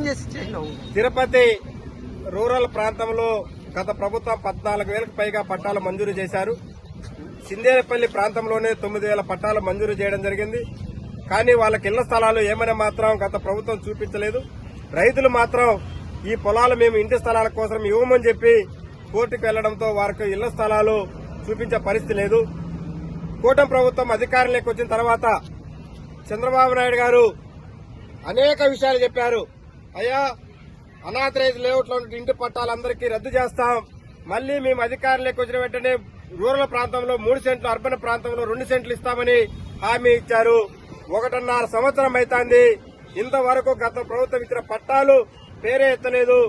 Plan చేసి Tirupati rural ప్రాంతంలో గత ప్రభుత్వం పద్నాలుగు వేలకు పైగా పట్టాలు మంజూరు చేశారు. సిందేపల్లి ప్రాంతంలోనే తొమ్మిది వేల పట్టాలు మంజూరు చేయడం జరిగింది. కానీ వాళ్ళకి ఇళ్ళ స్థలాలు ఏమైనా మాత్రం గత ప్రభుత్వం చూపించలేదు. రైతులు మాత్రం ఈ పొలాలు మేము ఇంటి స్థలాల కోసం ఇవ్వమని చెప్పి కోర్టుకు వెళ్ళడంతో వారికి ఇళ్ళ స్థలాలు చూపించే పరిస్థితి లేదు. కూటమి ప్రభుత్వం అధికారంలోకి వచ్చిన తర్వాత చంద్రబాబు నాయుడు గారు అనేక విషయాలు చెప్పారు. అయ్యా అనాథరైజ్ లేఅవుట్లో ఉన్న ఇంటి పట్టాలందరికీ రద్దు చేస్తాం. మళ్ళీ మేము అధికారులకు వచ్చిన వెంటనే రూరల్ ప్రాంతంలో మూడు సెంట్లు అర్బన్ ప్రాంతంలో రెండు సెంట్లు ఇస్తామని హామీ ఇచ్చారు. ఒకటిన్నర సంవత్సరం అవుతోంది ఇంతవరకు గత ప్రభుత్వం ఇచ్చిన పట్టాలు పేరే ఎత్తలేదు.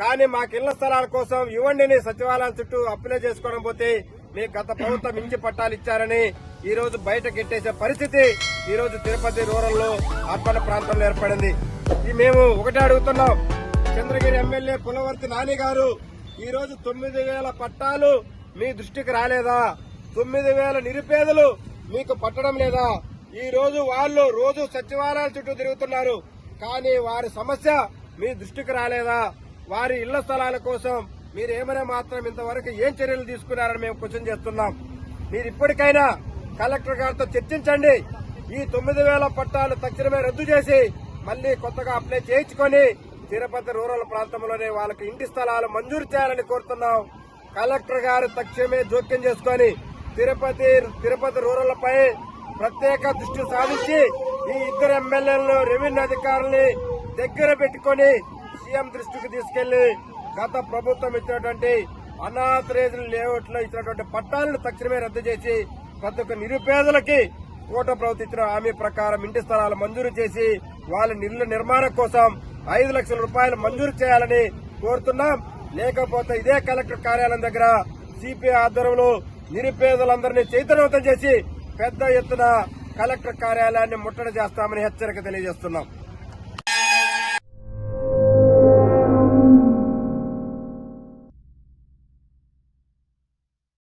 కానీ మాకు ఇళ్ళ స్థలాల కోసం ఇవ్వండిని సచివాలయం చుట్టూ అప్లై చేసుకోవడం పోతే మీకు గత ప్రభుత్వం ఇంచి పట్టాలు ఇచ్చారని ఈ రోజు బయట కెట్టేసే పరిస్థితి ఈ రోజు తిరుపతి రూరల్లో అర్బన్ ప్రాంతంలో ఏర్పడింది. మేము ఒకటే అడుగుతున్నాం. చంద్రగిరి ఎమ్మెల్యే పులవర్తి నాని గారు ఈ రోజు తొమ్మిది వేల పట్టాలు మీ దృష్టికి రాలేదా? తొమ్మిది వేల నిరుపేదలు మీకు పట్టడం లేదా? ఈ రోజు వాళ్ళు రోజు సచివాలయాల చుట్టూ తిరుగుతున్నారు. కానీ వారి సమస్య మీ దృష్టికి రాలేదా? వారి ఇళ్ళ స్థలాల కోసం మీరు ఏమైనా మాత్రం ఇంతవరకు ఏం చర్యలు తీసుకున్నారని మేము క్వశ్చన్ చేస్తున్నాం. మీరు ఇప్పటికైనా కలెక్టర్ గారితో చర్చించండి. ఈ తొమ్మిది వేల పట్టాలు తక్షణమే రద్దు చేసి మళ్ళీ కొత్తగా అప్లై చేయించుకొని తిరుపతి రూరల్ ప్రాంతంలోనే వాళ్ళకి ఇంటి స్థలాలు మంజూరు చేయాలని కోరుతున్నాం. కలెక్టర్ గారు తక్షణమే జోక్యం చేసుకొని తిరుపతి తిరుపతి రూరల్పై ప్రత్యేక దృష్టి సాధించి ఈ ఇద్దరు ఎమ్మెల్యేలను రెవెన్యూ అధికారుల్ని దగ్గర పెట్టుకొని సీఎం దృష్టికి తీసుకెళ్ళి గత ప్రభుత్వం ఇచ్చినటువంటి అనాథరేజులు లేఅవుట్లో ఇచ్చినటువంటి పట్టాలను తక్షణమే రద్దు చేసి ప్రతి ఒక్క నిరుపేదలకి కూట ప్రభుత్వం ఇచ్చిన హామీ ప్రకారం ఇంటి స్థలాలు మంజూరు చేసి వాళ్ళ ఇళ్ళ నిర్మాణం కోసం ఐదు లక్షల రూపాయలు మంజూరు చేయాలని కోరుతున్నాం. లేకపోతే ఇదే కలెక్టర్ కార్యాలయం దగ్గర సిపిఐ ఆధ్వర్యంలో నిరుపేదలందరినీ చైతన్యవంతం చేసి పెద్ద ఎత్తున కలెక్టర్ కార్యాలయాన్ని ముట్టడి చేస్తామని హెచ్చరిక తెలియజేస్తున్నాం.